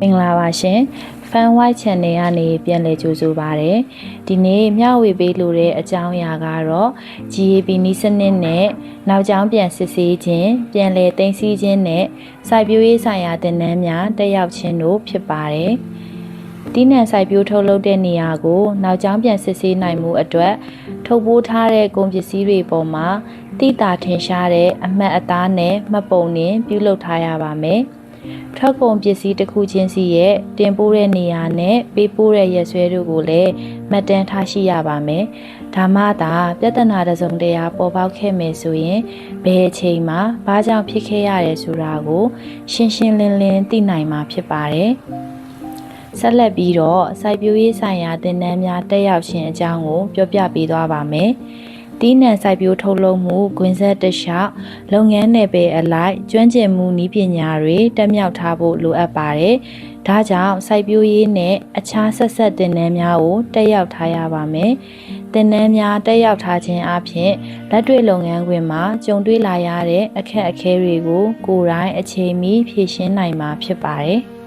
မင်္ဂလာပါရှင် Fan White Channel ကနေပြန်လည်ကြိုဆိုပါရစေဒီနေ့မျှဝေပေးလိုတဲ့အကြောင်းအရာကတော့ GAP နီးစနစ်နဲ့နောက်ကျောင်းပြန်စစ်ဆေးခြင်းပြန်လည်သိမ်းဆည်းခြင်းနဲ့စိုက်ပျိုးရေးဆိုင်ရာသင်တန်းများတက်ရောက်ခြင်းတို့ဖြစ်ပါတယ်တီးနှံစိုက်ပျိုးထုတ်လုပ်တဲ့နေရာကိုနောက်ကျောင်းပြန်စစ်ဆေးနိုင်မှုအတွက်ထုတ်ပိုးထားတဲ့ကုန်ပစ္စည်းတွေပေါ်မှာတိတာထင်ရှားတဲ့အမှတ်အသားနဲ့မှတ်ပုံနှင့်ပြုလုပ်ထားရပါမယ်။ ထွက်ကုန်ပစ္စည်းတစ်ခုချင်းစီရဲ့တင်ပို့တဲ့နေရာနဲ့ပေးပို့တဲ့ရက်စွဲတို့ကိုလည်းမှတ်တမ်းထားရှိရပါမယ်။ဒါမှသာပြဿနာတစ်စုံတရာပေါ်ပေါက်ခဲ့မယ်ဆိုရင်ဘယ်အချိန်မှာဘာကြောင့်ဖြစ်ခဲ့ရတယ်ဆိုတာကို ရှင်းရှင်းလင်းလင်းသိနိုင်မှာဖြစ်ပါတယ်။ဆက်လက်ပြီးတော့စိုက်ပျိုးရေးဆိုင်ရာသင်တန်းများတက်ရောက်ခြင်းအကြောင်းကိုပြောပြပေးသွားပါမယ်။ တီးနှံစိုက်ပျိုးထုတ်လုပ်မှုဂွင်ဆက်တလျှောက်လုပ်ငန်းနယ်ပယ်အလိုက်ကျွမ်းကျင်မှုနည်းပညာတွေတက်မြောက်ထားဖို့လိုအပ်ပါတယ်။ဒါကြောင့်စိုက်ပျိုးရေးနဲ့အခြားဆက်ဆက်တင်နန်းများကိုတက်ရောက်ထားရပါမယ်။တင်နန်းများတက်ရောက်ထားခြင်းအပြင်လက်တွေ့လုပ်ငန်းခွင်မှာကြုံတွေ့လာရတဲ့အခက်အခဲတွေကိုကိုယ်တိုင်အချိန်မီဖြေရှင်းနိုင်မှာဖြစ်ပါတယ်။